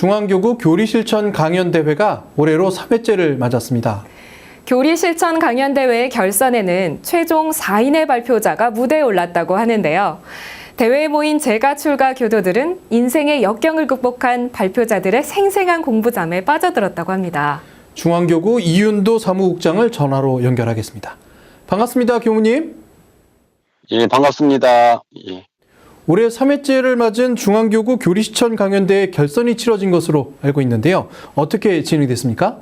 중앙교구 교리실천 강연대회가 올해로 3회째를 맞았습니다. 교리 실천 강연 대회 결선에는 최종 4인의 발표자가 무대에 올랐다고 하는데요. 대회에 모인 재가 출가 교도들은 인생의 역경을 극복한 발표자들의 생생한 공부잠에 빠져들었다고 합니다. 중앙교구 이윤도 사무국장을 전화로 연결하겠습니다. 반갑습니다, 교무님. 예, 반갑습니다. 예. 올해 3회째를 맞은 중앙교구 교리실천 강연대회 결선이 치러진 것으로 알고 있는데요. 어떻게 진행됐습니까?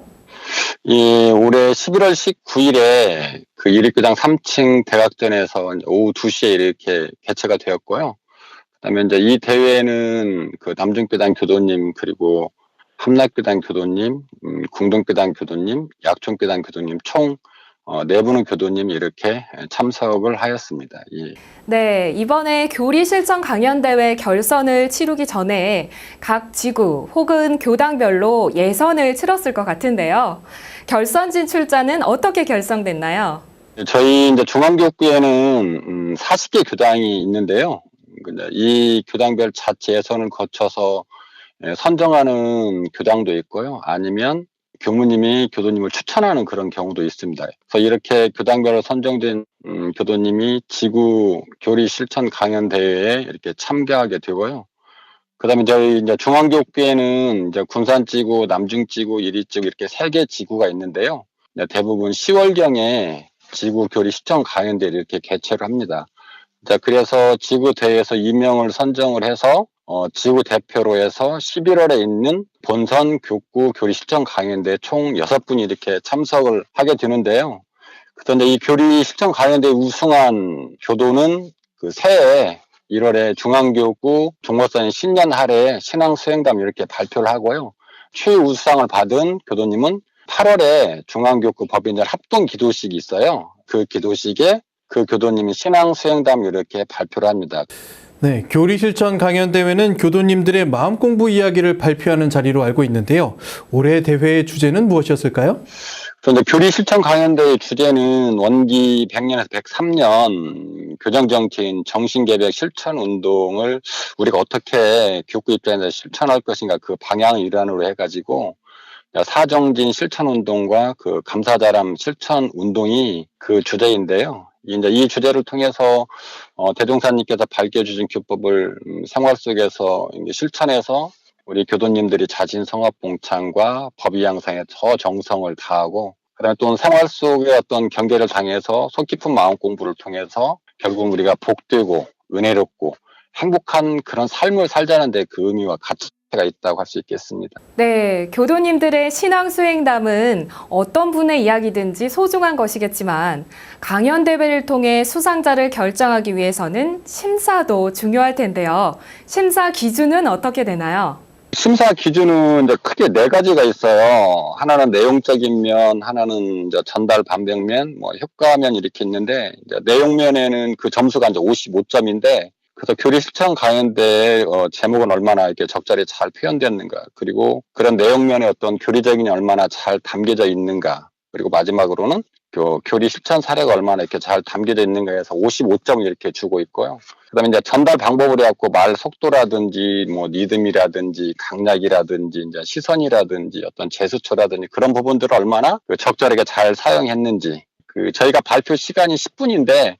예, 올해 11월 19일에 그 일익교장 3층 대각전에서 오후 2시에 이렇게 개최가 되었고요. 그다음에 이제 이 대회는 그 남중교당 교도님 그리고 함락교당 교도님, 음, 궁동교당 교도님, 약촌교당 교도님 총 어, 내부는 교도님 이렇게 참석을 하였습니다. 예. 네, 이번에 교리 실천 강연 대회 결선을 치르기 전에 각 지구 혹은 교당별로 예선을 치렀을 것 같은데요. 결선 진출자는 어떻게 결성됐나요? 저희 이제 중앙교육부에는 음, 40개 교당이 있는데요. 이 교당별 자체 예선을 거쳐서 예, 선정하는 교당도 있고요. 아니면 교무님이 교도님을 추천하는 그런 경우도 있습니다. 그래서 이렇게 교당별로 선정된 음, 교도님이 지구 교리 실천 강연 대회에 이렇게 참가하게 되고요. 그다음에 저희 이제 중앙교육부에는 이제 군산지구, 남중지구, 이리지구 이렇게 세 개 지구가 있는데요. 이제 대부분 10월경에 지구 교리 시청 강연대를 이렇게 개최를 합니다. 자, 그래서 지구 대회에서 임명을 선정을 해서 어, 지구 대표로 해서 11월에 있는 본선 교구 교리 실전 강연대 총 6분이 이렇게 참석을 하게 되는데요. 그런데 이 교리 실전 강연대 우승한 교도는 그 새해 1월에 중앙교육부 종목선 신년 할애 신앙 수행담 이렇게 발표를 하고요. 최우수상을 받은 교도님은 8월에 중앙교육부 법인들 합동 기도식이 있어요. 그 기도식에 그 교도님이 신앙 수행담 이렇게 발표를 합니다. 네, 교리 실천 강연 대회는 교도님들의 마음 공부 이야기를 발표하는 자리로 알고 있는데요. 올해 대회의 주제는 무엇이었을까요? 그런데 교리 실천 강연대의 주제는 원기 100년에서 103년 교정 정치인 정신 개벽 실천 운동을 우리가 어떻게 교육부 입장에서 실천할 것인가 그 방향 일환으로 해 가지고 사정진 실천 운동과 그 감사자람 실천 운동이 그 주제인데요. 이제 이 주제를 통해서 어, 대종사님께서 밝혀주신 교법을 음, 생활 속에서 실천해서 우리 교도님들이 자진 성합 봉창과 법의 양상에 더 정성을 다하고 그다음에 또 생활 속의 어떤 경계를 당해서 속 깊은 마음 공부를 통해서 결국 우리가 복되고 은혜롭고 행복한 그런 삶을 살자는 데 그 의미와 가치 가 있다고 할 수 있겠습니다. 네, 교도님들의 신앙 수행담은 어떤 분의 이야기든지 소중한 것이겠지만 강연 대회를 통해 수상자를 결정하기 위해서는 심사도 중요할 텐데요. 심사 기준은 어떻게 되나요? 심사 기준은 이제 크게 네 가지가 있어요. 하나는 내용적인 면, 하나는 이제 전달 반백면, 뭐 효과면 이렇게 있는데 내용면에는 그 점수가 이제 55점인데 그래서 교리 실천 강연대의 어, 제목은 얼마나 이렇게 적절히 잘 표현됐는가, 그리고 그런 내용면에 어떤 교리적인 얼마나 잘 담겨져 있는가, 그리고 마지막으로는 교, 교리 실천 사례가 얼마나 이렇게 잘 담겨져 있는가에서 55점을 이렇게 주고 있고요. 그 다음에 이제 전달 방법을 해갖고 말 속도라든지 뭐 리듬이라든지 강약이라든지 이제 시선이라든지 어떤 제스처라든지 그런 부분들을 얼마나 그 적절하게 잘 사용했는지 그 저희가 발표 시간이 10분인데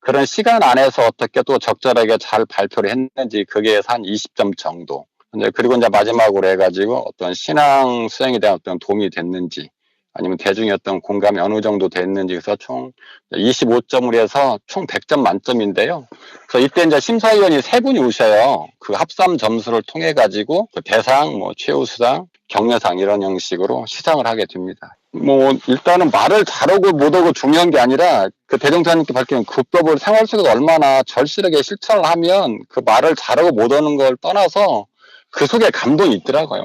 그런 시간 안에서 어떻게 또 적절하게 잘 발표를 했는지 그게 한 20점 정도. 이제 그리고 이제 마지막으로 해가지고 어떤 신앙 수행에 대한 어떤 도움이 됐는지 아니면 대중의 어떤 공감이 어느 정도 됐는지 그래서 총 25점을 해서 총 100점 만점인데요. 그래서 이때 이제 심사위원이 세 분이 오셔요. 그 합산 점수를 통해 가지고 그 대상, 뭐 최우수상, 격려상 이런 형식으로 시상을 하게 됩니다. 뭐 일단은 말을 잘하고 못하고 중요한 게 아니라 그 대종사님께 밝히는 국법을 생활 속에서 얼마나 절실하게 실천을 하면 그 말을 잘하고 못하는 걸 떠나서 그 속에 감동이 있더라고요.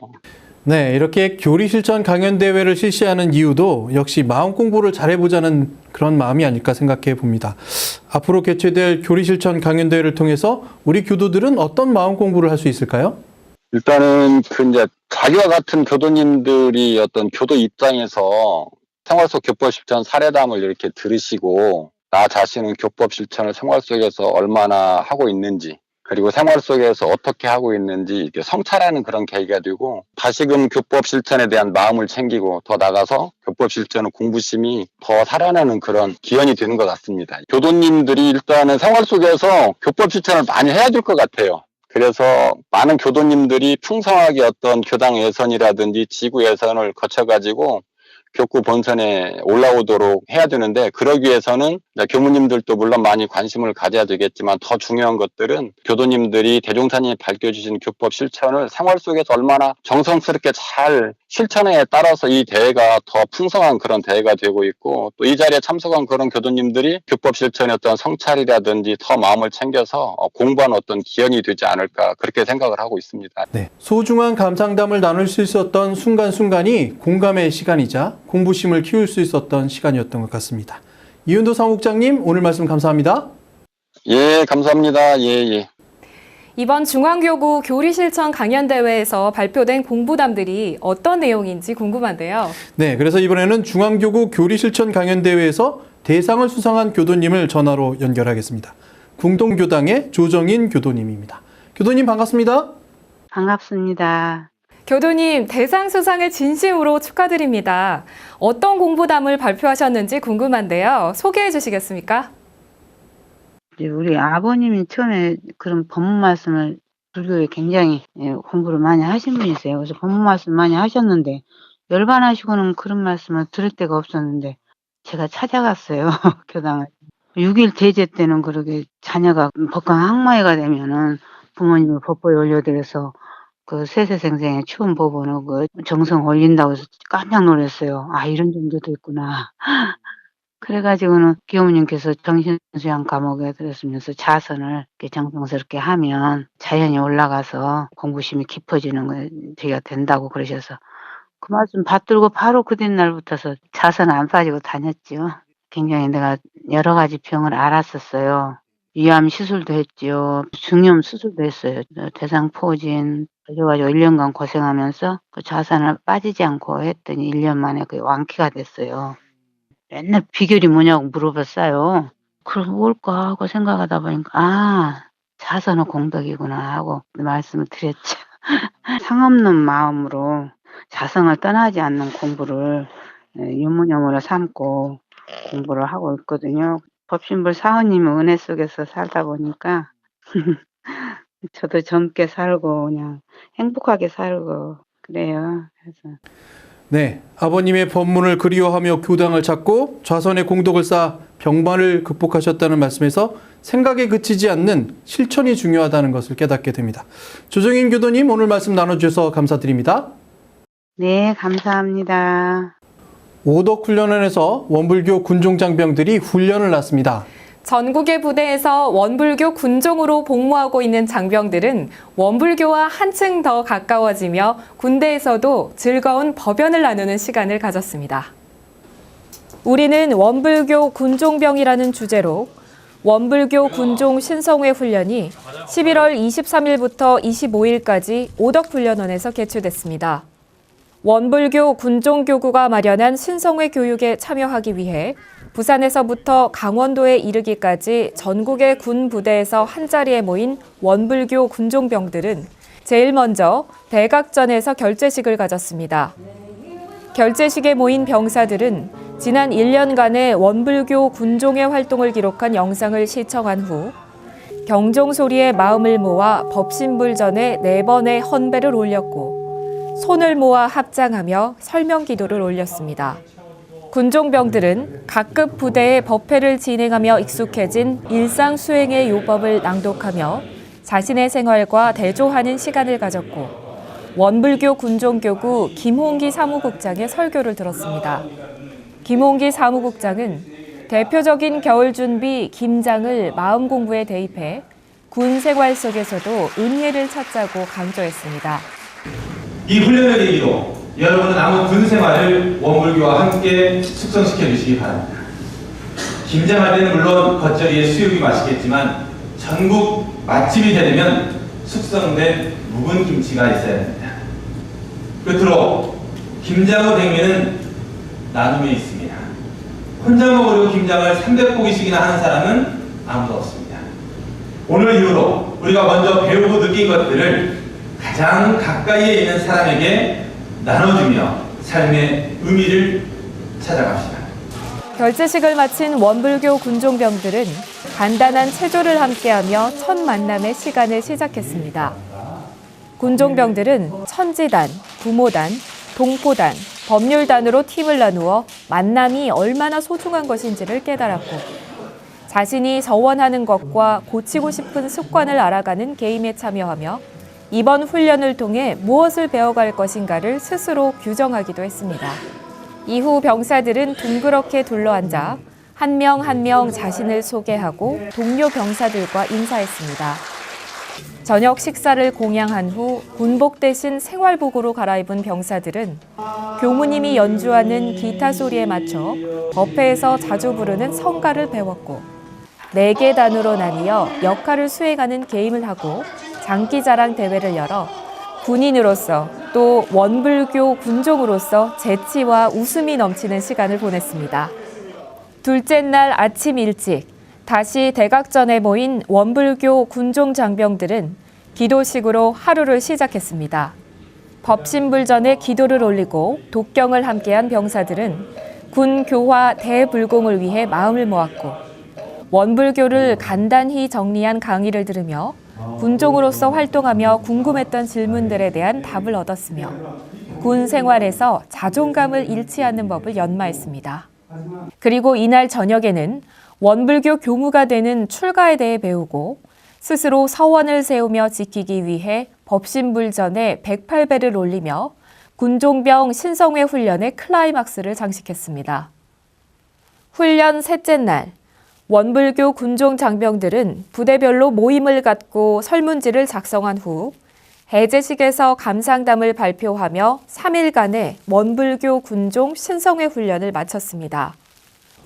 네, 이렇게 교리 실천 강연 대회를 실시하는 이유도 역시 마음 공부를 잘해보자는 그런 마음이 아닐까 생각해 봅니다. 앞으로 개최될 교리 실천 강연 대회를 통해서 우리 교도들은 어떤 마음 공부를 할 수 있을까요? 일단은 그 이제 자기와 같은 교도님들이 어떤 교도 입장에서 생활 속 교법 실천 사례담을 이렇게 들으시고 나 자신은 교법 실천을 생활 속에서 얼마나 하고 있는지 그리고 생활 속에서 어떻게 하고 있는지 이렇게 성찰하는 그런 계기가 되고 다시금 교법 실천에 대한 마음을 챙기고 더 나가서 교법 실천의 공부심이 더 살아나는 그런 기원이 되는 것 같습니다. 교도님들이 일단은 생활 속에서 교법 실천을 많이 해야 될 것 같아요. 그래서 많은 교도님들이 풍성하게 어떤 교당 예선이라든지 지구 예선을 거쳐가지고 교구 본선에 올라오도록 해야 되는데 그러기 위해서는 교무님들도 물론 많이 관심을 가져야 되겠지만 더 중요한 것들은 교도님들이 대종사님이 밝혀주신 교법 실천을 생활 속에서 얼마나 정성스럽게 잘 실천에 따라서 이 대회가 더 풍성한 그런 대회가 되고 있고 또 이 자리에 참석한 그런 교도님들이 교법 실천의 어떤 성찰이라든지 더 마음을 챙겨서 어, 공부하는 어떤 기원이 되지 않을까 그렇게 생각을 하고 있습니다. 네, 소중한 감상담을 나눌 수 있었던 순간순간이 공감의 시간이자 공부심을 키울 수 있었던 시간이었던 것 같습니다. 이윤도 사무국장님 오늘 말씀 감사합니다. 예, 감사합니다. 예, 예. 이번 중앙교구 교리실천 강연대회에서 발표된 공부담들이 어떤 내용인지 궁금한데요. 네, 그래서 이번에는 중앙교구 교리실천 강연대회에서 대상을 수상한 교도님을 전화로 연결하겠습니다. 궁동교당의 조정인 교도님입니다. 교도님 반갑습니다. 반갑습니다. 교도님, 대상 수상을 진심으로 축하드립니다. 어떤 공부담을 발표하셨는지 궁금한데요. 소개해 주시겠습니까? 우리 아버님이 처음에 그런 법문 말씀을 불교에 굉장히 예, 공부를 많이 하신 분이세요. 그래서 법문 말씀 많이 하셨는데 열반하시고는 그런 말씀을 들을 데가 없었는데 제가 찾아갔어요. 교당을. 6일 대제 때는 그러게 자녀가 법강 학마회가 되면은 부모님을 법보에 올려드려서 그 세세생생의 추운 법원을 그 정성 올린다고 해서 깜짝 놀랐어요. 아 이런 정도도 있구나. 그래 가지고는 기어머님께서 정신수양 과목에 들었으면서 자선을 이렇게 정성스럽게 하면 자연이 올라가서 공부심이 깊어지는 거 되가 된다고 그러셔서 그 말씀 받들고 바로 그 뒷날부터서 자선 안 빠지고 다녔죠. 굉장히 내가 여러 가지 병을 알았었어요. 위암 시술도 했지요. 중염 수술도 했어요. 대상포진 그래가지고 1년간 고생하면서 그 자산을 빠지지 않고 했더니 1년 만에 그 완쾌가 됐어요. 맨날 비결이 뭐냐고 물어봤어요. 그럼 뭘까 하고 생각하다 보니까 아 자선은 공덕이구나 하고 말씀을 드렸죠. 상없는 마음으로 자성을 떠나지 않는 공부를 예, 유무념으로 삼고 공부를 하고 있거든요. 법신불 사원님 은혜 속에서 살다 보니까 저도 젊게 살고 그냥 행복하게 살고 그래요. 그래서 네, 아버님의 법문을 그리워하며 교당을 찾고 좌선의 공덕을 쌓아 병만을 극복하셨다는 말씀에서 생각에 그치지 않는 실천이 중요하다는 것을 깨닫게 됩니다. 조정인 교도님 오늘 말씀 나눠주셔서 감사드립니다. 네 감사합니다. 오덕훈련원에서 원불교 군종장병들이 훈련을 났습니다. 전국의 부대에서 원불교 군종으로 복무하고 있는 장병들은 원불교와 한층 더 가까워지며 군대에서도 즐거운 법연을 나누는 시간을 가졌습니다. 우리는 원불교 군종병이라는 주제로 원불교 군종 신성회 훈련이 11월 23일부터 25일까지 오덕훈련원에서 개최됐습니다. 원불교 군종교구가 마련한 신성회 교육에 참여하기 위해 부산에서부터 강원도에 이르기까지 전국의 군 부대에서 한자리에 모인 원불교 군종병들은 제일 먼저 백악전에서 결제식을 가졌습니다. 결제식에 모인 병사들은 지난 1년간의 원불교 군종의 활동을 기록한 영상을 시청한 후 경종 소리에 마음을 모아 법신불전에 네 번의 헌배를 올렸고 손을 모아 합장하며 설명 기도를 올렸습니다. 군종병들은 각급 부대의 법회를 진행하며 익숙해진 일상 수행의 요법을 낭독하며 자신의 생활과 대조하는 시간을 가졌고 원불교 군종교구 김홍기 사무국장의 설교를 들었습니다. 김홍기 사무국장은 대표적인 겨울 준비 김장을 마음 공부에 대입해 군 생활 속에서도 은혜를 찾자고 강조했습니다. 이 훈련을 계기로 여러분은 남은 군 생활을 원불교와 함께 숙성시켜 주시기 바랍니다. 김장할 때는 물론 겉절이에 수육이 맛있겠지만 전국 맛집이 되려면 숙성된 묵은 김치가 있어야 됩니다. 끝으로 김장의 백미는 나눔에 있습니다. 혼자 먹으려고 김장을 300포기씩이나 하는 사람은 아무도 없습니다. 오늘 이후로 우리가 먼저 배우고 느낀 것들을 가장 가까이에 있는 사람에게 나눠주며 삶의 의미를 찾아갑시다. 결제식을 마친 원불교 군종병들은 간단한 체조를 함께하며 첫 만남의 시간을 시작했습니다. 군종병들은 천지단, 부모단, 동포단, 법률단으로 팀을 나누어 만남이 얼마나 소중한 것인지를 깨달았고 자신이 서원하는 것과 고치고 싶은 습관을 알아가는 게임에 참여하며 이번 훈련을 통해 무엇을 배워갈 것인가를 스스로 규정하기도 했습니다. 이후 병사들은 둥그렇게 둘러앉아 한 명 한 명 자신을 소개하고 동료 병사들과 인사했습니다. 저녁 식사를 공양한 후 군복 대신 생활복으로 갈아입은 병사들은 교무님이 연주하는 기타 소리에 맞춰 법회에서 자주 부르는 성가를 배웠고 네 개 단으로 나뉘어 역할을 수행하는 게임을 하고 장기자랑 대회를 열어 군인으로서 또 원불교 군종으로서 재치와 웃음이 넘치는 시간을 보냈습니다. 둘째 날 아침 일찍 다시 대각전에 모인 원불교 군종 장병들은 기도식으로 하루를 시작했습니다. 법신불전에 기도를 올리고 독경을 함께한 병사들은 군 교화 대불공을 위해 마음을 모았고 원불교를 간단히 정리한 강의를 들으며 군종으로서 활동하며 궁금했던 질문들에 대한 답을 얻었으며 군 생활에서 자존감을 잃지 않는 법을 연마했습니다. 그리고 이날 저녁에는 원불교 교무가 되는 출가에 대해 배우고 스스로 서원을 세우며 지키기 위해 법신불전에 108배를 올리며 군종병 신성회 훈련의 클라이막스를 장식했습니다. 훈련 셋째 날, 원불교 군종 장병들은 부대별로 모임을 갖고 설문지를 작성한 후 해제식에서 감상담을 발표하며 3일간의 원불교 군종 신성회 훈련을 마쳤습니다.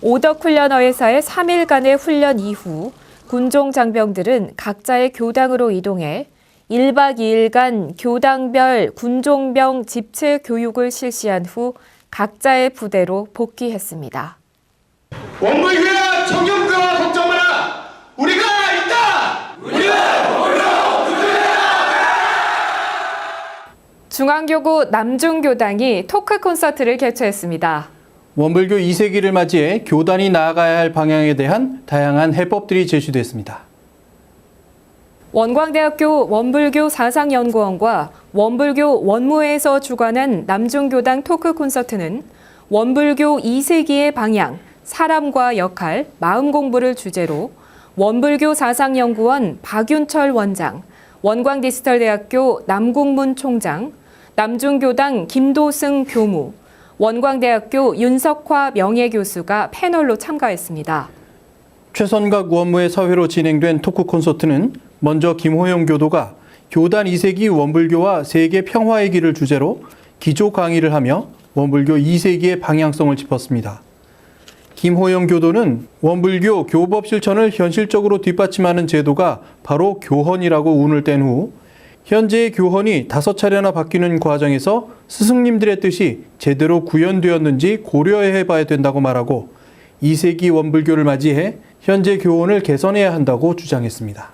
오덕훈련어회사의 3일간의 훈련 이후 군종 장병들은 각자의 교당으로 이동해 1박 2일간 교당별 군종병 집체 교육을 실시한 후 각자의 부대로 복귀했습니다. 원불교야 청년교와 걱정 마라 우리가 있다 중앙교구 남중교당이 토크 콘서트를 개최했습니다. 원불교 2세기를 맞이해 교단이 나아가야 할 방향에 대한 다양한 해법들이 제시됐습니다. 원광대학교 원불교 사상연구원과 원불교 원무회에서 주관한 남중교당 토크 콘서트는 원불교 2세기의 방향, 사람과 역할, 마음 공부를 주제로 원불교 사상연구원 박윤철 원장, 원광디지털대학교 남궁문 총장, 남중교당 김도승 교무, 원광대학교 윤석화 명예교수가 패널로 참가했습니다. 최선각 원무의 사회로 진행된 토크 콘서트는 먼저 김호영 교도가 교단 2세기 원불교와 세계 평화의 길을 주제로 기조 강의를 하며 원불교 2세기의 방향성을 짚었습니다. 김호영 교도는 원불교 교법 실천을 현실적으로 뒷받침하는 제도가 바로 교헌이라고 운을 뗀 후 현재의 교헌이 다섯 차례나 바뀌는 과정에서 스승님들의 뜻이 제대로 구현되었는지 고려해 봐야 된다고 말하고 2세기 원불교를 맞이해 현재 교훈을 개선해야 한다고 주장했습니다.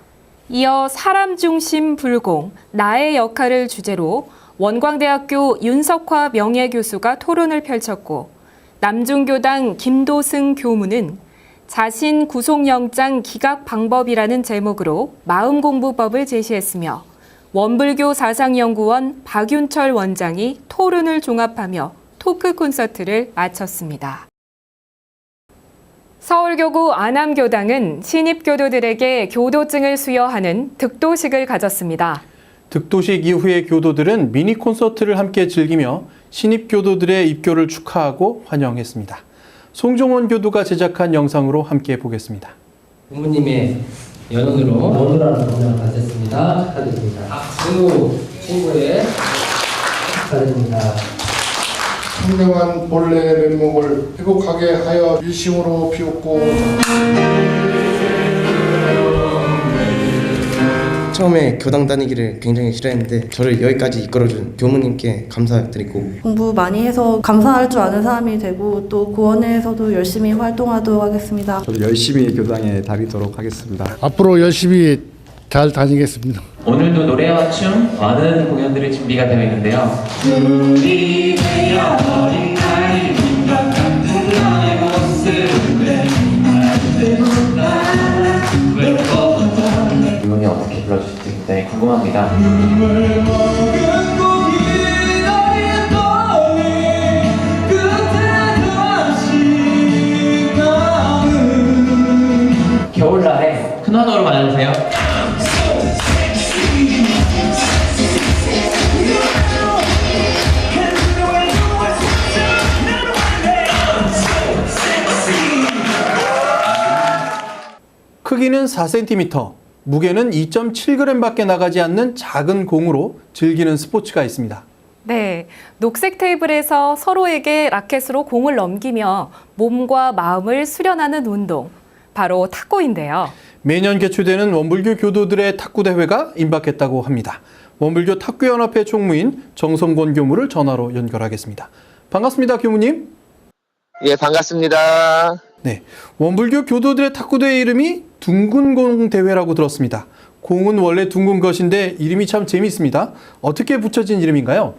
이어 사람 중심 불공, 나의 역할을 주제로 원광대학교 윤석화 명예교수가 토론을 펼쳤고 남중교당 김도승 교무는 자신 구속영장 기각 방법이라는 제목으로 마음공부법을 제시했으며 원불교 사상연구원 박윤철 원장이 토론을 종합하며 토크 콘서트를 마쳤습니다. 서울교구 안암교당은 신입교도들에게 교도증을 수여하는 득도식을 가졌습니다. 득도식 이후에 교도들은 미니 콘서트를 함께 즐기며 신입 교도들의 입교를 축하하고 환영했습니다. 송종원 교도가 제작한 영상으로 함께 보겠습니다. 부모님의 연원으로 원우라는 분을 가졌습니다. 축하드립니다. 박수 친구의 축하드립니다. 청명한 본래 면목을 회복하게 하여 일심으로 비웠고 처음에 교당 다니기를 굉장히 싫어했는데 저를 여기까지 이끌어준 교무님께 감사드리고 공부 많이 해서 감사할 줄 아는 사람이 되고 또 구원회에서도 열심히 활동하도록 하겠습니다. 저도 열심히 교당에 다니도록 하겠습니다. 앞으로 열심히 잘 다니겠습니다. 오늘도 노래와 춤 많은 공연들이 준비가 되어 있는데요. 이분이 궁금합니다. 겨울날에 큰 환호로 맞아주세요. 크기는 4cm, 무게는 2.7g밖에 나가지 않는 작은 공으로 즐기는 스포츠가 있습니다. 네, 녹색 테이블에서 서로에게 라켓으로 공을 넘기며 몸과 마음을 수련하는 운동, 바로 탁구인데요. 매년 개최되는 원불교 교도들의 탁구 대회가 임박했다고 합니다. 원불교 탁구연합회 총무인 정성권 교무를 전화로 연결하겠습니다. 반갑습니다, 교무님. 예, 반갑습니다. 네, 원불교 교도들의 탁구 대회 이름이 둥근 공 대회라고 들었습니다. 공은 원래 둥근 것인데 이름이 참 재미있습니다. 어떻게 붙여진 이름인가요?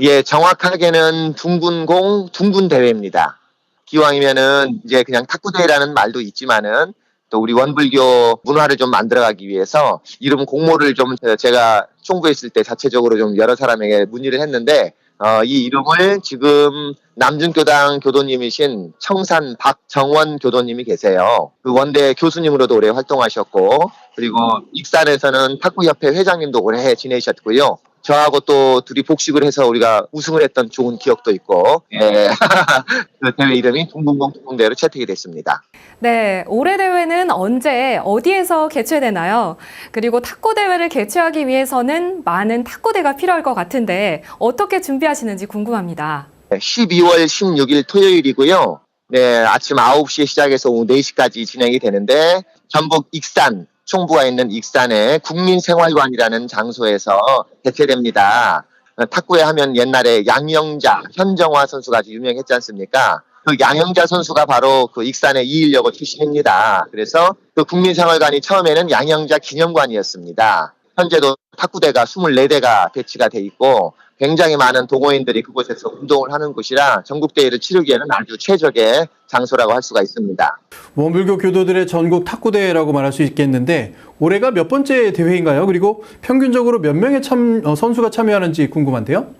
예, 정확하게는 둥근 공, 둥근 대회입니다. 기왕이면은 이제 그냥 탁구대회라는 말도 있지만은 또 우리 원불교 문화를 좀 만들어가기 위해서 이름 공모를 좀 제가 총부했을 때 자체적으로 좀 여러 사람에게 문의를 했는데 어, 이 이름을 지금 남중교당 교도님이신 청산 박정원 교도님이 계세요. 그 원대 교수님으로도 오래 활동하셨고 그리고 익산에서는 탁구협회 회장님도 오래 지내셨고요. 저하고 또 둘이 복식을 해서 우리가 우승을 했던 좋은 기억도 있고 예. 그 대회 이름이 둥근공 둥근대회로 채택이 됐습니다. 네, 올해 대회는 언제 어디에서 개최되나요? 그리고 탁구 대회를 개최하기 위해서는 많은 탁구대가 필요할 것 같은데 어떻게 준비하시는지 궁금합니다. 12월 16일 토요일이고요. 네, 아침 9시에 시작해서 오후 4시까지 진행이 되는데 전북 익산 총부가 있는 익산의 국민생활관이라는 장소에서 개최됩니다. 어, 탁구에 하면 옛날에 양영자, 현정화 선수가 아주 유명했지 않습니까? 그 양영자 선수가 바로 그 익산의 이일여고 출신입니다. 그래서 그 국민생활관이 처음에는 양영자 기념관이었습니다. 현재도 탁구대가 24대가 배치가 돼 있고 굉장히 많은 동호인들이 그곳에서 운동을 하는 곳이라 전국대회를 치르기에는 아주 최적의 장소라고 할 수가 있습니다. 원불교 교도들의 전국 탁구 대회라고 말할 수 있겠는데 올해가 몇 번째 대회인가요? 그리고 평균적으로 몇 명의 참, 어, 선수가 참여하는지 궁금한데요.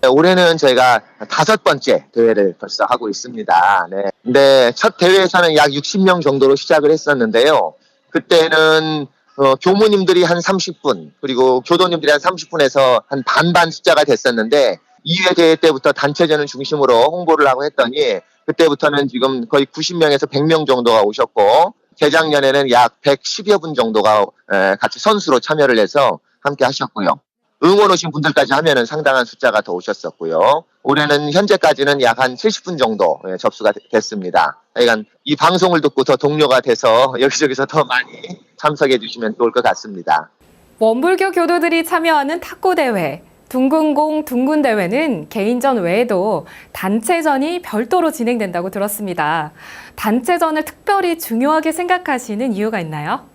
네, 올해는 저희가 다섯 번째 대회를 벌써 하고 있습니다. 네. 근데 첫 대회에서는 약 60명 정도로 시작을 했었는데요. 그때는 어, 교무님들이 한 30분, 그리고 교도님들이 한 30분에서 한 반반 숫자가 됐었는데 2회 대회 때부터 단체전을 중심으로 홍보를 하고 했더니 그때부터는 지금 거의 90명에서 100명 정도가 오셨고 재작년에는 약 110여 분 정도가 에, 같이 선수로 참여를 해서 함께 하셨고요. 응원 오신 분들까지 하면은 상당한 숫자가 더 오셨었고요. 올해는 현재까지는 약 한 70분 정도 예, 접수가 되- 됐습니다. 하여간 이 방송을 듣고 더 동료가 돼서 여기저기서 더 많이 참석해 주시면 좋을 것 같습니다. 원불교 교도들이 참여하는 탁구 대회. 둥근공 둥근 대회는 개인전 외에도 단체전이 별도로 진행된다고 들었습니다. 단체전을 특별히 중요하게 생각하시는 이유가 있나요?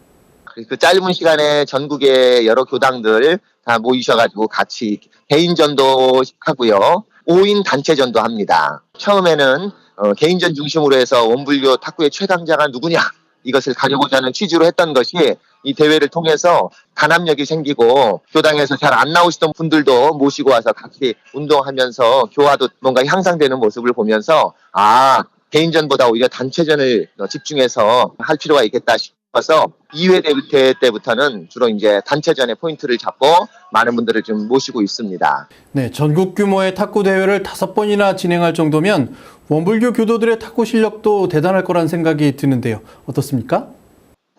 그 짧은 시간에 전국의 여러 교당들 다 모이셔가지고 같이 개인전도 하고요. 5인 단체전도 합니다. 처음에는 어, 개인전 중심으로 해서 원불교 탁구의 최강자가 누구냐 이것을 가려고자 하는 취지로 했던 것이 이 대회를 통해서 단합력이 생기고 교당에서 잘 안 나오시던 분들도 모시고 와서 같이 운동하면서 교화도 뭔가 향상되는 모습을 보면서 아 개인전보다 오히려 단체전을 어, 집중해서 할 필요가 있겠다 싶어서 2회 대회 때부터는 주로 이제 단체전에 포인트를 잡고 많은 분들을 좀 모시고 있습니다. 네, 전국 규모의 탁구 대회를 다섯 번이나 진행할 정도면 원불교 교도들의 탁구 실력도 대단할 거란 생각이 드는데요. 어떻습니까?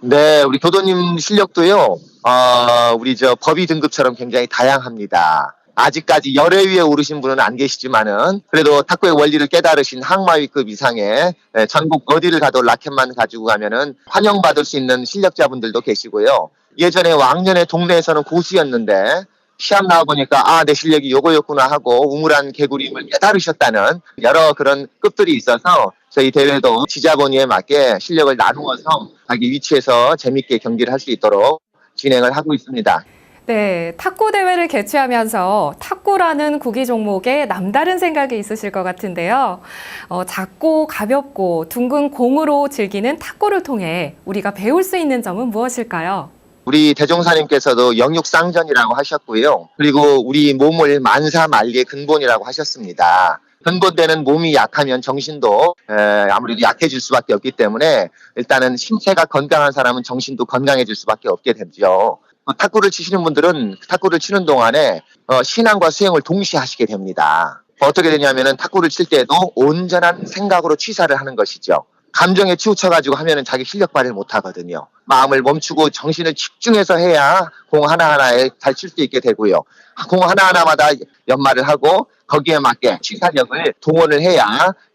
네, 우리 교도님 실력도요, 어, 우리 저 법의 등급처럼 굉장히 다양합니다. 아직까지 열애 위에 오르신 분은 안 계시지만은 그래도 탁구의 원리를 깨달으신 항마위급 이상의 예, 전국 어디를 가도 라켓만 가지고 가면은 환영받을 수 있는 실력자분들도 계시고요. 예전에 왕년에 동네에서는 고수였는데 시합 나와 보니까 아 내 실력이 요거였구나 하고 우물한 개구림을 깨달으셨다는 여러 그런 급들이 있어서 저희 대회도 지자본위에 맞게 실력을 나누어서 자기 위치에서 재밌게 경기를 할 수 있도록 진행을 하고 있습니다. 네, 탁구 대회를 개최하면서 탁구라는 구기 종목에 남다른 생각이 있으실 것 같은데요. 어, 작고 가볍고 둥근 공으로 즐기는 탁구를 통해 우리가 배울 수 있는 점은 무엇일까요? 우리 대종사님께서도 영육상전이라고 하셨고요. 그리고 우리 몸을 만사만리의 근본이라고 하셨습니다. 근본되는 몸이 약하면 정신도 에, 아무래도 약해질 수밖에 없기 때문에 일단은 신체가 건강한 사람은 정신도 건강해질 수밖에 없게 되죠. 어, 탁구를 치시는 분들은 탁구를 치는 동안에 어, 신앙과 수행을 동시에 하시게 됩니다. 어떻게 되냐면은 탁구를 칠 때도 온전한 생각으로 취사를 하는 것이죠. 감정에 치우쳐가지고 하면은 자기 실력 발휘를 못 하거든요. 마음을 멈추고 정신을 집중해서 해야 공 하나하나에 잘 칠 수 있게 되고요. 공 하나하나마다 연마를 하고 거기에 맞게 취사력을 동원을 해야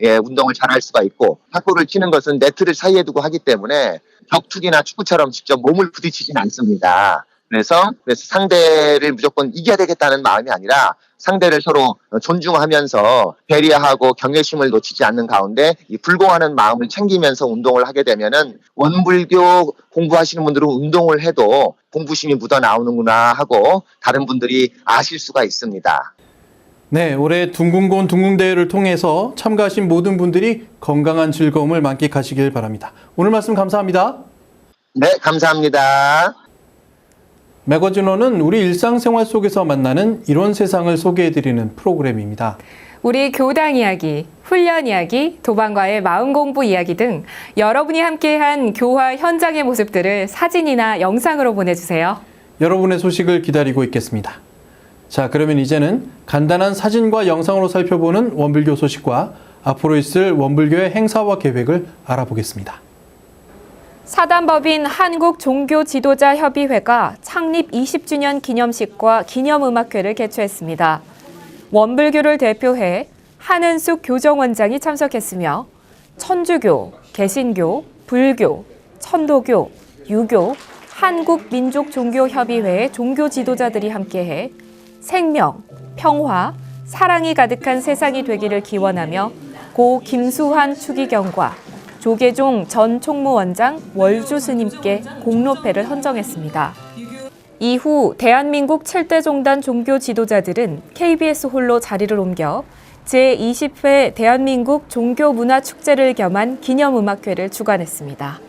예, 운동을 잘 할 수가 있고 탁구를 치는 것은 네트를 사이에 두고 하기 때문에 격투기나 축구처럼 직접 몸을 부딪히진 않습니다. 그래서, 그래서 상대를 무조건 이겨야 되겠다는 마음이 아니라 상대를 서로 존중하면서 배려하고 경외심을 놓치지 않는 가운데 이 불공하는 마음을 챙기면서 운동을 하게 되면은 원불교 공부하시는 분들은 운동을 해도 공부심이 묻어 나오는구나 하고 다른 분들이 아실 수가 있습니다. 네, 올해 둥근곤 둥근대회를 통해서 참가하신 모든 분들이 건강한 즐거움을 만끽하시길 바랍니다. 오늘 말씀 감사합니다. 네, 감사합니다. 매거진원은 우리 일상생활 속에서 만나는 이런 세상을 소개해드리는 프로그램입니다. 우리 교당 이야기, 훈련 이야기, 도반과의 마음 공부 이야기 등 여러분이 함께한 교화 현장의 모습들을 사진이나 영상으로 보내주세요. 여러분의 소식을 기다리고 있겠습니다. 자, 그러면 이제는 간단한 사진과 영상으로 살펴보는 원불교 소식과 앞으로 있을 원불교의 행사와 계획을 알아보겠습니다. 사단법인 한국종교지도자협의회가 창립 20주년 기념식과 기념음악회를 개최했습니다. 원불교를 대표해 한은숙 교정원장이 참석했으며 천주교, 개신교, 불교, 천도교, 유교, 한국민족종교협의회의 종교 지도자들이 함께해 생명, 평화, 사랑이 가득한 세상이 되기를 기원하며 고 김수환 추기경과 조계종 전 총무원장 월주 스님께 공로패를 헌정했습니다. 이후 대한민국 7대 종단 종교 지도자들은 KBS 홀로 자리를 옮겨 제20회 대한민국 종교문화축제를 겸한 기념음악회를 주관했습니다.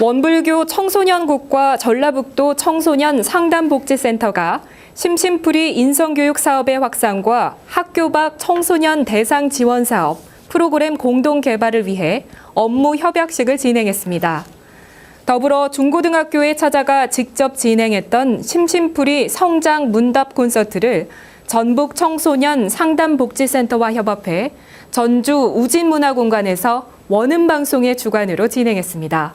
원불교 청소년국과 전라북도 청소년 상담복지센터가 심심풀이 인성교육 사업의 확산과 학교 밖 청소년 대상 지원 사업, 프로그램 공동 개발을 위해 업무 협약식을 진행했습니다. 더불어 중고등학교에 찾아가 직접 진행했던 심심풀이 성장 문답 콘서트를 전북 청소년 상담복지센터와 협업해 전주 우진문화공간에서 원음방송의 주관으로 진행했습니다.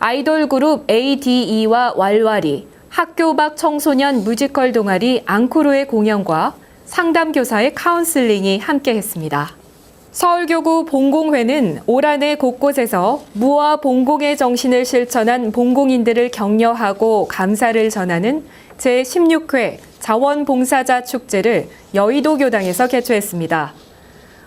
아이돌 그룹 ADE와 왈왈이, 학교 밖 청소년 뮤지컬 동아리 앙코르의 공연과 상담교사의 카운슬링이 함께했습니다. 서울교구 봉공회는 올 한해 곳곳에서 무와 봉공의 정신을 실천한 봉공인들을 격려하고 감사를 전하는 제16회 자원봉사자 축제를 여의도 교당에서 개최했습니다.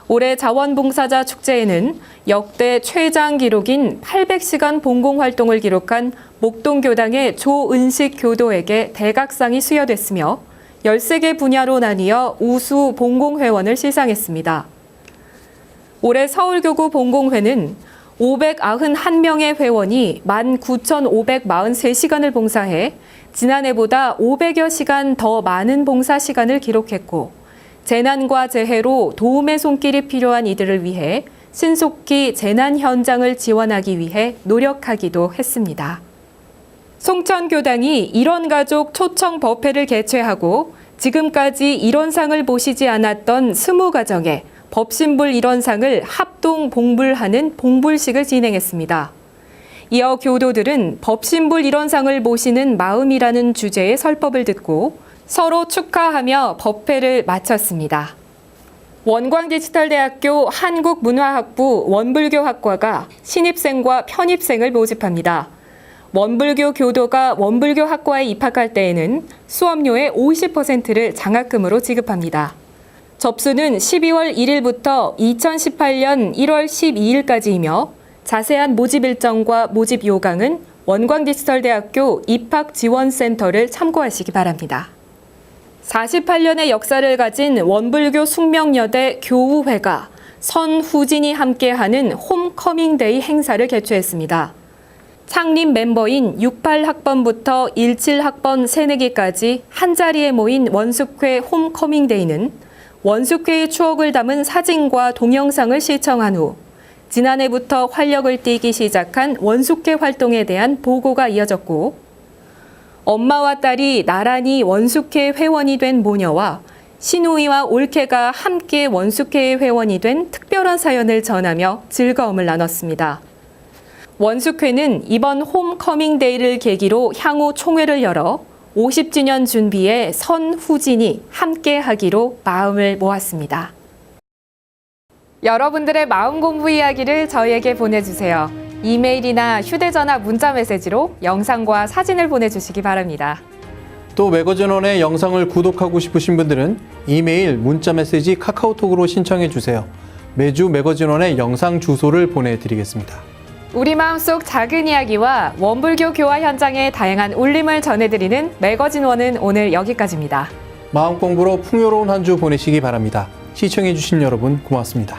올해 자원봉사자 축제에는 역대 최장 기록인 800시간 봉공 활동을 기록한 목동교당의 조은식 교도에게 대각상이 수여됐으며 13개 분야로 나뉘어 우수 봉공회원을 시상했습니다. 올해 서울교구 봉공회는 591명의 회원이 19,543시간을 봉사해 지난해보다 500여 시간 더 많은 봉사 시간을 기록했고 재난과 재해로 도움의 손길이 필요한 이들을 위해 신속히 재난 현장을 지원하기 위해 노력하기도 했습니다. 송천교당이 일원가족 초청 법회를 개최하고 지금까지 일원상을 보시지 않았던 20가정에 법신불 일원상을 합동 봉불하는 봉불식을 진행했습니다. 이어 교도들은 법신불 일원상을 모시는 마음이라는 주제의 설법을 듣고 서로 축하하며 법회를 마쳤습니다. 원광디지털대학교 한국문화학부 원불교학과가 신입생과 편입생을 모집합니다. 원불교 교도가 원불교 학과에 입학할 때에는 수업료의 50%를 장학금으로 지급합니다. 접수는 12월 1일부터 2018년 1월 12일까지이며 자세한 모집 일정과 모집 요강은 원광디지털대학교 입학지원센터를 참고하시기 바랍니다. 48년의 역사를 가진 원불교 숙명여대 교우회가 선후진이 함께하는 홈커밍데이 행사를 개최했습니다. 창립 멤버인 68학번부터 17학번 새내기까지 한자리에 모인 원숙회 홈커밍데이는 원숙회의 추억을 담은 사진과 동영상을 시청한 후 지난해부터 활력을 띠기 시작한 원숙회 활동에 대한 보고가 이어졌고 엄마와 딸이 나란히 원숙회 회원이 된 모녀와 신우이와 올케가 함께 원숙회의 회원이 된 특별한 사연을 전하며 즐거움을 나눴습니다. 원숙회는 이번 홈커밍데이를 계기로 향후 총회를 열어 50주년 준비에 선후진이 함께 하기로 마음을 모았습니다. 여러분들의 마음 공부 이야기를 저희에게 보내주세요. 이메일이나 휴대전화 문자 메시지로 영상과 사진을 보내주시기 바랍니다. 또 매거진원의 영상을 구독하고 싶으신 분들은 이메일, 문자 메시지, 카카오톡으로 신청해 주세요. 매주 매거진원의 영상 주소를 보내드리겠습니다. 우리 마음속 작은 이야기와 원불교 교화 현장의 다양한 울림을 전해드리는 매거진원은 오늘 여기까지입니다. 마음 공부로 풍요로운 한 주 보내시기 바랍니다. 시청해 주신 여러분 고맙습니다.